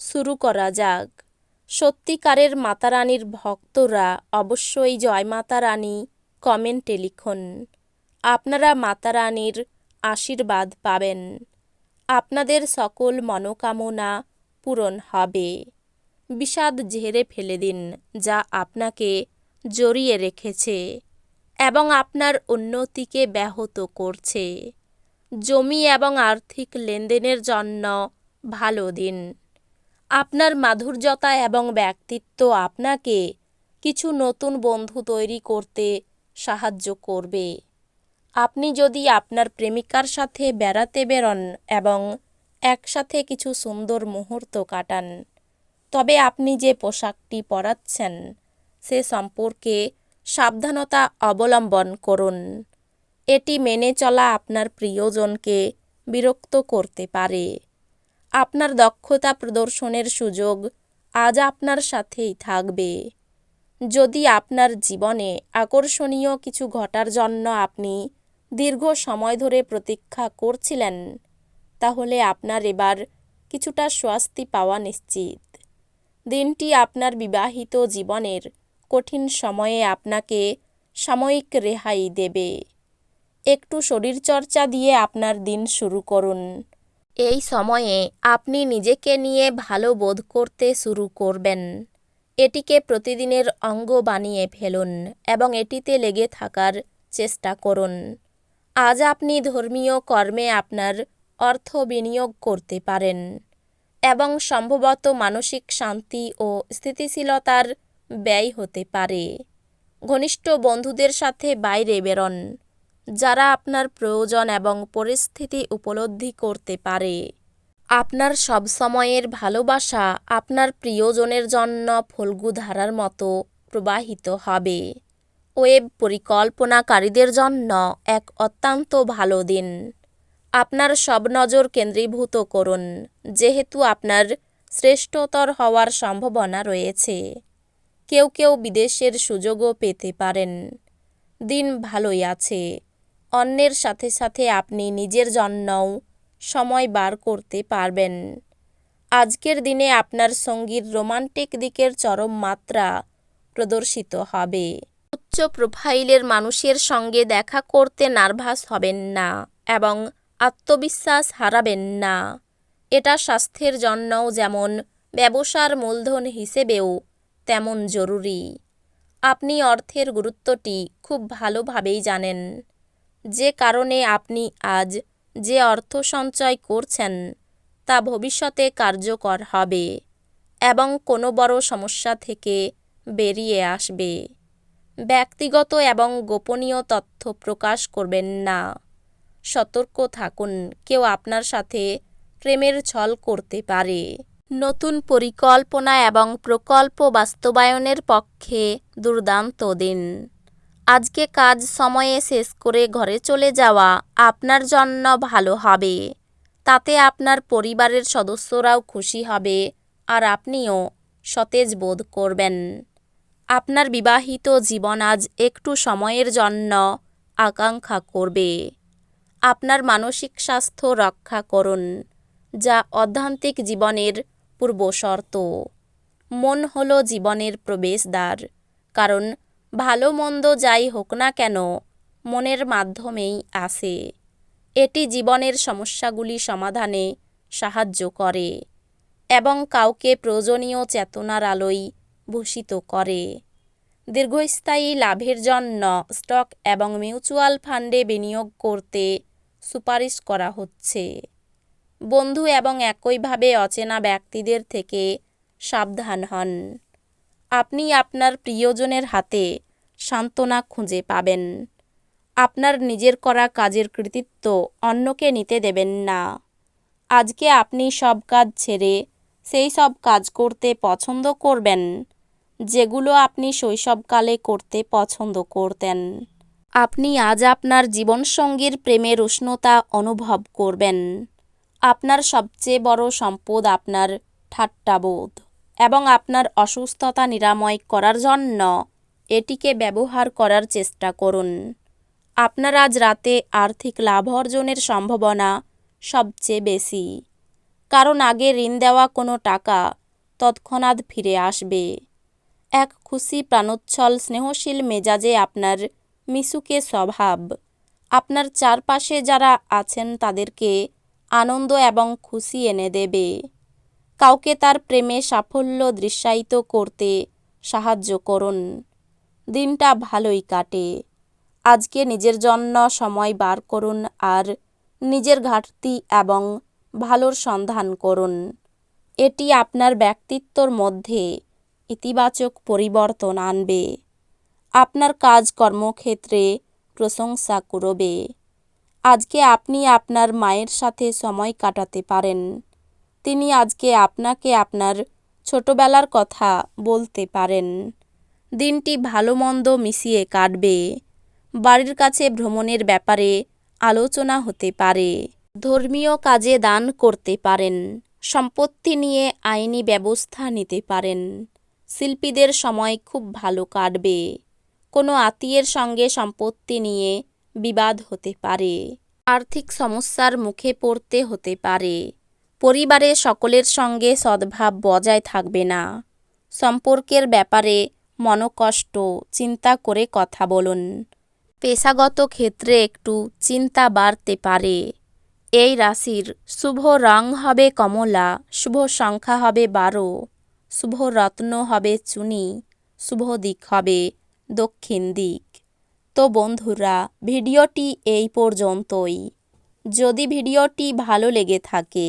শুরু করা যাক। সত্যিকারের মাতারানীর ভক্তরা অবশ্যই জয় মাতারানী কমেন্টে লিখুন। আপনারা মাতারানীর আশীর্বাদ পাবেন। আপনাদের সকল মনোকামনা পূরণ হবে। বিষাদ ঝেড়ে ফেলে দিন যা আপনাকে জড়িয়ে রেখেছে এবং আপনার উন্নতিকে ব্যাহত করছে। জমি এবং আর্থিক লেনদেনের জন্য ভালো দিন। আপনার মাধুর্যতা এবং ব্যক্তিত্ব আপনাকে কিছু নতুন বন্ধু তৈরি করতে সাহায্য করবে। আপনি যদি আপনার প্রেমিকার সাথে বেড়াতে বেরোন এবং একসাথে কিছু সুন্দর মুহূর্ত কাটান, তবে আপনি যে পোশাকটি পরাচ্ছেন, সে সম্পর্কে সাবধানতা অবলম্বন করুন। এটি মেনে চলা আপনার প্রিয়জনকে বিরক্ত করতে পারে। আপনার দক্ষতা প্রদর্শনের সুযোগ আজ আপনার সাথেই থাকবে। যদি আপনার জীবনে আকর্ষণীয় কিছু ঘটার জন্য আপনি দীর্ঘ সময় ধরে প্রতীক্ষা করছিলেন, তাহলে আপনার এবার কিছুটা স্বস্তি পাওয়া নিশ্চিত। দিনটি আপনার বিবাহিত জীবনের কঠিন সময়ে আপনাকে সাময়িক রেহাই দেবে। একটু শরীরচর্চা দিয়ে আপনার দিন শুরু করুন। এই সময়ে আপনি নিজেকে নিয়ে ভালো বোধ করতে শুরু করবেন। এটিকে প্রতিদিনের অঙ্গ বানিয়ে ফেলুন এবং এটিতে লেগে থাকার চেষ্টা করুন। আজ আপনি ধর্মীয় কর্মে আপনার অর্থ বিনিয়োগ করতে পারেন এবং সম্ভবত মানসিক শান্তি ও স্থিতিশীলতার ব্যয় হতে পারে। ঘনিষ্ঠ বন্ধুদের সাথে বাইরে বেরোন যারা আপনার প্রয়োজন এবং পরিস্থিতি উপলব্ধি করতে পারে। আপনার সব সময়ের ভালোবাসা আপনার প্রিয়জনের জন্য ফল্গু ধারার মতো প্রবাহিত হবে। ওয়েব পরিকল্পনাকারীদের জন্য এক অত্যন্ত ভালো দিন। আপনার সব নজর কেন্দ্রীভূত করুন, যেহেতু আপনার শ্রেষ্ঠতর হওয়ার সম্ভাবনা রয়েছে। কেউ কেউ বিদেশের সুযোগও পেতে পারেন। দিন ভালোই আছে। অন্যের সাথে সাথে আপনি নিজের জন্যও সময় বার করতে পারবেন। আজকের দিনে আপনার সঙ্গীর রোমান্টিক দিকের চরম মাত্রা প্রদর্শিত হবে। উচ্চ প্রোফাইলের মানুষের সঙ্গে দেখা করতে নার্ভাস হবেন না এবং আত্মবিশ্বাস হারাবেন না। এটা স্বাস্থ্যের জন্যও যেমন ব্যবসার মূলধন হিসেবেও তেমন জরুরি। আপনি অর্থের গুরুত্বটি খুব ভালোভাবেই জানেন। যে কারণে আপনি আজ যে অর্থ সঞ্চয় করছেন, তা ভবিষ্যতে কার্যকর হবে এবং কোনো বড় সমস্যা থেকে বেরিয়ে আসবে। ব্যক্তিগত এবং গোপনীয় তথ্য প্রকাশ করবেন না। সতর্ক থাকুন, কেউ আপনার সাথে প্রেমের ছল করতে পারে। নতুন পরিকল্পনা এবং প্রকল্প বাস্তবায়নের পক্ষে দুর্দান্ত দিন। আজকে কাজ সময়ে শেষ করে ঘরে চলে যাওয়া আপনার জন্য ভালো হবে। তাতে আপনার পরিবারের সদস্যরাও খুশি হবে আর আপনিও সতেজ বোধ করবেন। আপনার বিবাহিত জীবন আজ একটু সময়ের জন্য আকাঙ্ক্ষা করবে। আপনার মানসিক স্বাস্থ্য রক্ষা করুন, যা অধ্যান্তিক জীবনের পূর্বশর্ত। মন হল জীবনের প্রবেশদ্বার, কারণ ভালো মন্দ যাই হোক না কেন, মনের মাধ্যমেই আসে এটি জীবনের সমস্যাগুলি সমাধানে সাহায্য করে এবং কাউকে প্রয়োজনীয় চেতনার আলোয় ভূষিত করে। দীর্ঘস্থায়ী লাভের জন্য স্টক এবং মিউচুয়াল ফান্ডে বিনিয়োগ করতে সুপারিশ করা হচ্ছে। বন্ধু এবং একইভাবে অচেনা ব্যক্তিদের থেকে সাবধান হন। আপনি আপনার প্রিয়জনের হাতে সান্ত্বনা খুঁজে পাবেন। আপনার নিজের করা কাজের কৃতিত্ব অন্যকে নিতে দেবেন না। আজকে আপনি সব কাজ ছেড়ে সেই সব কাজ করতে পছন্দ করবেন, যেগুলো আপনি শৈশবকালে করতে পছন্দ করতেন। আপনি আজ আপনার জীবনসঙ্গীর প্রেমের উষ্ণতা অনুভব করবেন। আপনার সবচেয়ে বড় সম্পদ আপনার ঠাট্টাবোধ। এবং আপনার অসুস্থতা নিরাময় করার জন্য এটিকে ব্যবহার করার চেষ্টা করুন। আপনার আজ রাতে আর্থিক লাভ অর্জনের সম্ভাবনা সবচেয়ে বেশি। কারণ আগে ঋণ দেওয়া কোনো টাকা তৎক্ষণাৎ ফিরে আসবে। এক খুশি প্রাণোচ্ছল স্নেহশীল মেজাজে আপনার মিশুকে স্বভাব। আপনার চারপাশে যারা আছেন তাদেরকে আনন্দ এবং খুশি এনে দেবে। কাউকে তার প্রেমে সাফল্য দৃশ্যায়িত করতে সাহায্য করুন। দিনটা ভালোই কাটে। আজকে নিজের জন্য সময় বার করুন আর নিজের ঘাটতি এবং ভালোর সন্ধান করুন। এটি আপনার ব্যক্তিত্বর মধ্যে ইতিবাচক পরিবর্তন আনবে। আপনার কাজ কর্মক্ষেত্রে প্রশংসা করবে আজকে আপনি আপনার মায়ের সাথে সময় কাটাতে পারেন। তিনি আজকে আপনাকে আপনার ছোটবেলার কথা বলতে পারেন। দিনটি ভালো মন্দ মিশিয়ে কাটবে। বাড়ির কাছে ভ্রমণের ব্যাপারে আলোচনা হতে পারে। ধর্মীয় কাজে দান করতে পারেন। সম্পত্তি নিয়ে আইনি ব্যবস্থা নিতে পারেন। শিল্পীদের সময় খুব ভালো কাটবে। কোনো আত্মীয়ের সঙ্গে সম্পত্তি নিয়ে বিবাদ হতে পারে। আর্থিক সমস্যার মুখে পড়তে হতে পারে। পরিবারের সকলের সঙ্গে সদ্ভাব বজায় থাকবে না। সম্পর্কের ব্যাপারে মনকষ্ট, চিন্তা করে কথা বলুন। পেশাগত ক্ষেত্রে একটু চিন্তা বাড়তে পারে। এই রাশির শুভ রং হবে কমলা, শুভ সংখ্যা হবে বারো, শুভ রত্ন হবে চুনি, শুভ দিক হবে দক্ষিণ দিক। তো বন্ধুরা, ভিডিওটি এই পর্যন্তই। যদি ভিডিওটি ভালো লেগে থাকে